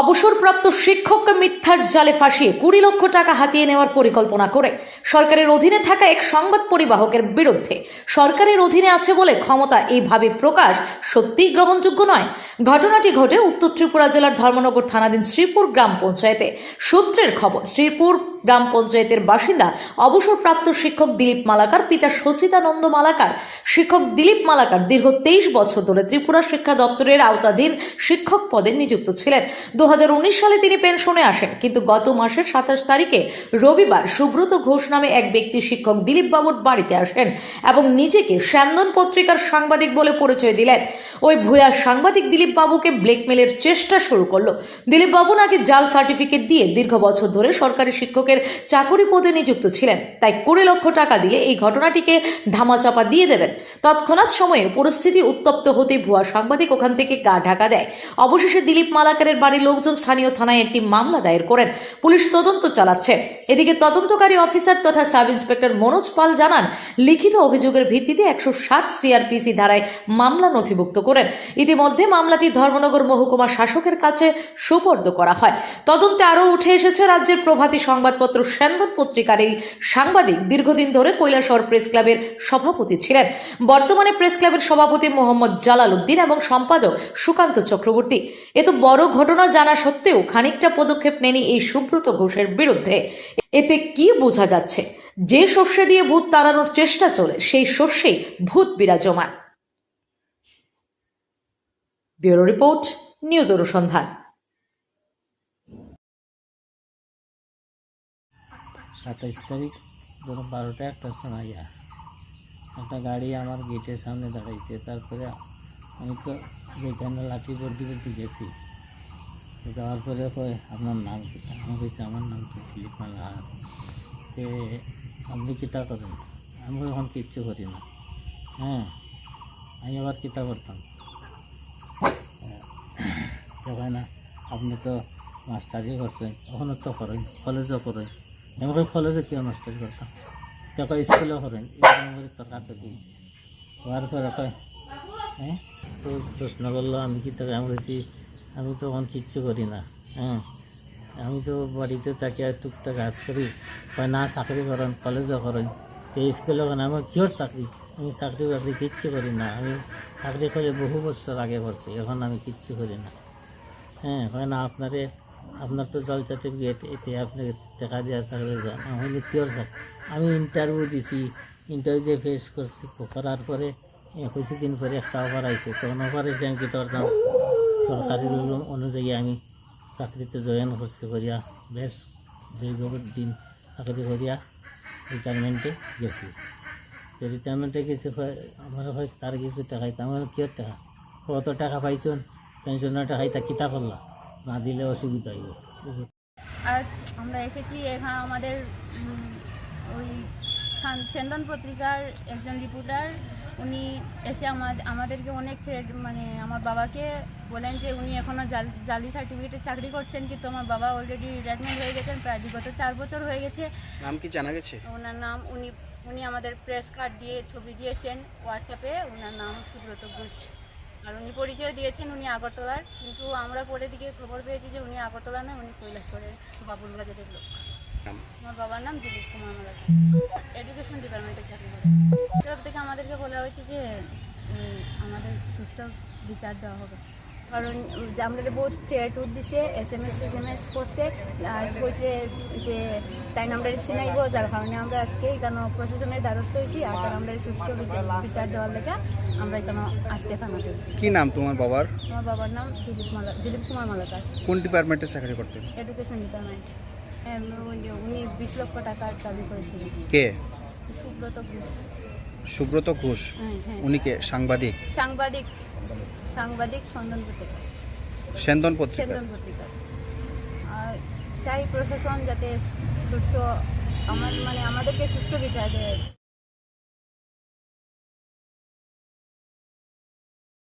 অবসরপ্রাপ্ত শিক্ষককে মিথ্যার জালে ফাঁসিয়ে কুড়ি লক্ষ টাকা হাতিয়ে নেওয়ার পরিকল্পনা করে সরকারের অধীনে থাকা এক সংবাদ পরিবাহকের বিরুদ্ধে। সরকারের অধীনে আছে বলে ক্ষমতা এইভাবে প্রকাশ সত্যিই গ্রহণযোগ্য নয়। ঘটনাটি ঘটে উত্তর ত্রিপুরা জেলার ধর্মনগর থানাধীন শ্রীপুর গ্রাম পঞ্চায়েতে। সূত্রের খবর, শ্রীপুর গ্রাম পঞ্চায়েতের বাসিন্দা, অবসরপ্রাপ্ত শিক্ষক দিলীপ মালাকার, পিতা সচিতানন্দ মালাকার। শিক্ষক দিলীপ মালাকার দীর্ঘ তেইশ বছর ধরে ত্রিপুরা শিক্ষা দপ্তরের আওতাধীন শিক্ষক পদে নিযুক্ত ছিলেন। দু হাজার উনিশ সালে তিনি পেনশনে আসেন, কিন্তু গত মাসের সাতাশ তারিখে রবিবার সুব্রত ঘোষ নামে এক ব্যক্তি শিক্ষক দিলীপ বাবুর বাড়িতে আসেন এবং নিজেকে স্যান্দন পত্রিকার সাংবাদিক বলে পরিচয় দিলেন। ওই ভূয়া সাংবাদিক দিলীপ বাবুকে ব্ল্যাকমেলের চেষ্টা শুরু করল। দিলীপ বাবু নাকি জাল সার্টিফিকেট দিয়ে দীর্ঘ বছর ধরে সরকারি শিক্ষকের চাকরি পদে নিযুক্ত ছিলেন, তাই কুড়ি লক্ষ টাকা দিলে এই ঘটনাটিকে ধামাচাপা দিয়ে দেবেন। তৎক্ষণাৎ সময়ে পরিস্থিতি উত্তপ্ত হতে ভুয়া সাংবাদিক ওখান থেকে গা ঢাকা দেয়। অবশেষে দিলীপ মালাকারের বাড়ির লোকজন স্থানীয় থানায় একটি মামলা দায়ের করেন। পুলিশ তদন্ত চালাচ্ছে। এদিকে তদন্তকারী অফিসার তথা সাব ইন্সপেক্টর মনোজ পাল জানান, লিখিত অভিযোগের ভিত্তিতে একশো সাত সিআরপিসি ধারায় মামলা নথিভুক্ত করেন। ইতিমধ্যে মামলাটি ধর্মনগর মহকুমা শাসকের কাছে সুপর্দ করা হয়। তদন্তে আরও উঠে এসেছে রাজ্যের প্রভাতী সংবাদপত্র স্যান্দন পত্রিকার এই সাংবাদিক। দীর্ঘদিন ধরে কৈলাসহর প্রেস ক্লাবের সভাপতি ছিলেন। বর্তমানে প্রেস ক্লাবের সভাপতি মোহাম্মদ জালাল উদ্দিন এবং সম্পাদক সুকান্ত চক্রবর্তী। এ তো বড় ঘটনা জানা সত্ত্বেও খানিকটা পদক্ষেপ নেনি এই সুব্রত ঘোষের বিরুদ্ধে। এতে কি বোঝা যাচ্ছে? যে শস্যে দিয়ে ভূত তাড়ানোর চেষ্টা চলে, সেই শস্যেই ভূত বিরাজমান। ব্যুরো রিপোর্ট, নিউজ অনুসন্ধান। সাতাইশ তারিখ ধরো বারোটা একটার সময় যা একটা গাড়ি আমার গেটের সামনে দাঁড়াইছে, তারপরে আমি তো যেখানে লাঠি বর্দি বর্দি গেছি যাওয়ার পরে কয়, আপনার নাম কি? আমি বলছি আমার নাম তো দিলীপ মালাহার তে আপনি কিতা করেন আমি এখন কিচ্ছু করি না। হ্যাঁ? আমি আবার কিতা করতাম তখন না, আপনি তো মাস্টারি করছেন ওখানে তো করেন কলেজও করেন আমাকে কলেজে কেউ মাস্টারি করতাম? তখন স্কুলেও করেন এরকম করে তোর কাছে দিয়েছে হওয়ার পরে কয় হ্যাঁ? তো প্রশ্ন করল, আমি কি তোকে আমি আমি তো এখন কিচ্ছু করি না হ্যাঁ। আমি তো বাড়িতে তাকে টুকটাক কাজ করি, কয় না চাকরি করেন কলেজও করেন, তো স্কুলে করেন আমার কিহর চাকরি? আমি চাকরি বাকরি কিচ্ছু করি না, আমি চাকরি করে বহু বছর আগে করছি এখন আমি কিচ্ছু করি না। হ্যাঁ হয় না, আপনারে, আপনার তো জল সার্টিফিকেট এতে আপনি টাকা দেওয়া চাকরি যান আমি কিওর স্যার আমি ইন্টারভিউ দিছি ইন্টারভিউ ফেস করছি, করার পরে একুশ দিন পরে একটা অফার আইছে, তখন অফার এসে আমি কী করতাম সরকারি অনুযায়ী আমি চাকরিতে জয়েন করছি করিয়া বেশ দীর্ঘ দিন চাকরি করিয়া রিটায়ারমেন্টে গেছি। তো রিটায়ারমেন্টে গেছি আমার হয় তার কিছু টাকা আমার কিয়র টাকা? কত টাকা পাইছেন? পেনশনের টাকা তা কিতা করলা না দিলে অসুবিধা হইব। আজ আমরা এসেছি এখানে আমাদের ওই সেন্দন পত্রিকার একজন রিপোর্টার উনি এসে আমাদের আমাদেরকে অনেক threat মানে আমার বাবাকে বলেন যে উনি এখনও জালি সার্টিফিকেটে চাকরি করছেন কিন্তু আমার বাবা অলরেডি রিটায়ারমেন্ট হয়ে গেছেন প্রায় বিগত চার বছর হয়ে গেছে। নাম কি জানা গেছে? ওনার নাম উনি উনি আমাদের প্রেস কার্ড দিয়ে ছবি দিয়েছেন হোয়াটসঅ্যাপে ওনার নাম সুব্রত ঘোষ। আর উনি পরিচয় দিয়েছেন উনি আগরতলার কিন্তু আমরা পরে দিকে খবর পেয়েছি যে উনি আগরতলা নয় উনি কৈলাসহরের বাবুল বাজারের লোক। নাম? আমার বাবার নাম দিলীপ কুমার মালাকার এডুকেশন ডিপার্টমেন্টে চাকরি করে। তরফ থেকে আমাদেরকে বলা হয়েছে যে আমাদের সুস্থ বিচার দেওয়া হবে। কারণ যে আমরা বহুত থ্রেট দিছে S M S S M S করছে কইছে যে তাই আমরা চিনাইব যার কারণে আমরা আজকে এখানে প্রশাসনের দ্বারস্থ হয়েছি আর তারা আমরা সুস্থ বিচার বিচার দেওয়ার লেগে আমরা এখানে আজকে থানা কি নাম তোমার বাবার? আমার বাবার নাম দিলীপ মালা দিলীপ কুমার মালাকার। কোন ডিপার্টমেন্টে চাকরি করতেন? এডুকেশন ডিপার্টমেন্ট উনি বিশ লক্ষ টাকার দাবি করেছিলেন। কে? সুব্রত ঘোষ। সুব্রত ঘোষ? হ্যাঁ হ্যাঁ। উনি কে? সাংবাদিক? সাংবাদিক। সাংবাদিক সন্দন পত্রিকা। সেন্দন পত্রিকা। সেন্দন পত্রিকা। আর চাই প্রশাসন যাতে সুস্থ আমার মানে আমাদেরকে সুস্থ বিচার দেয়।